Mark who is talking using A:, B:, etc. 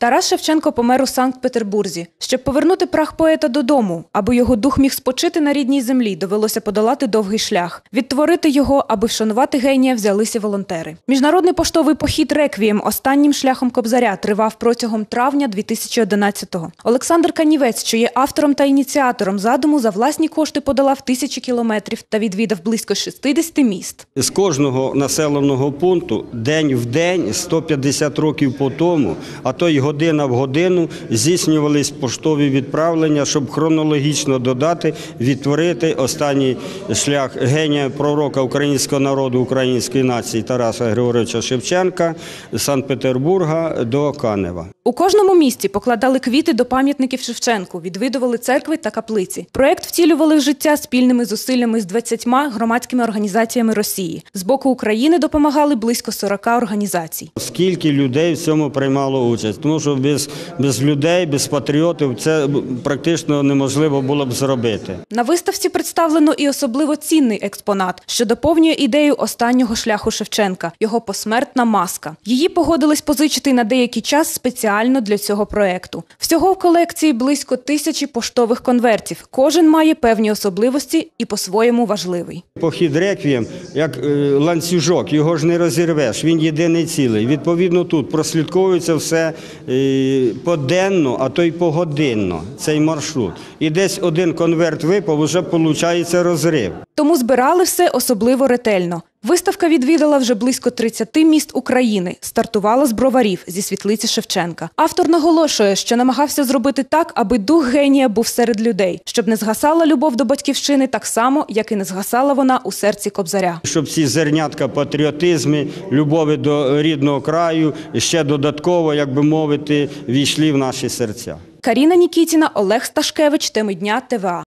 A: Тарас Шевченко помер у Санкт-Петербурзі. Щоб повернути прах поета додому, аби його дух міг спочити на рідній землі, довелося подолати довгий шлях. Відтворити його, аби вшанувати генія, взялися волонтери. Міжнародний поштовий похід Реквієм останнім шляхом Кобзаря тривав протягом травня 2011-го. Олександр Канівець, що є автором та ініціатором задуму, за власні кошти подолав тисячі кілометрів та відвідав близько 60 міст.
B: З кожного населеного пункту день в день, 150 років по тому, а то й година в годину здійснювались поштові відправлення, щоб хронологічно додати, відтворити останній шлях генія пророка українського народу, української нації Тараса Григоровича Шевченка з Санкт-Петербурга до Канева.
A: У кожному місті покладали квіти до пам'ятників Шевченку, відвідували церкви та каплиці. Проект втілювали в життя спільними зусиллями з 20 громадськими організаціями Росії. З боку України допомагали близько 40 організацій.
B: Скільки людей в цьому приймало участь? Тому що без, без людей, без патріотів це практично неможливо було б зробити.
A: На виставці представлено і особливо цінний експонат, що доповнює ідею останнього шляху Шевченка його посмертна маска. Її погодились позичити на деякий час спеціально для цього проекту. Всього в колекції близько тисячі поштових конвертів. Кожен має певні особливості і по-своєму важливий.
B: Похід реквієм, як е, ланцюжок, його ж не розірвеш, він єдиний цілий. Відповідно, тут прослідковується все поденно, а то й погодинно, цей маршрут. І десь один конверт випав, вже виходить розрив.
A: Тому збирали все особливо ретельно. Виставка відвідала вже близько 30 міст України. Стартувала з броварів зі світлиці Шевченка. Автор наголошує, що намагався зробити так, аби дух генія був серед людей, щоб не згасала любов до батьківщини так само, як і не згасала вона у серці Кобзаря.
B: Щоб ці зернятка патріотизму, любові до рідного краю ще додатково, як би мовити, війшли в наші серця.
A: Каріна Нікітіна, Олег Сташкевич, теми дня ТВА.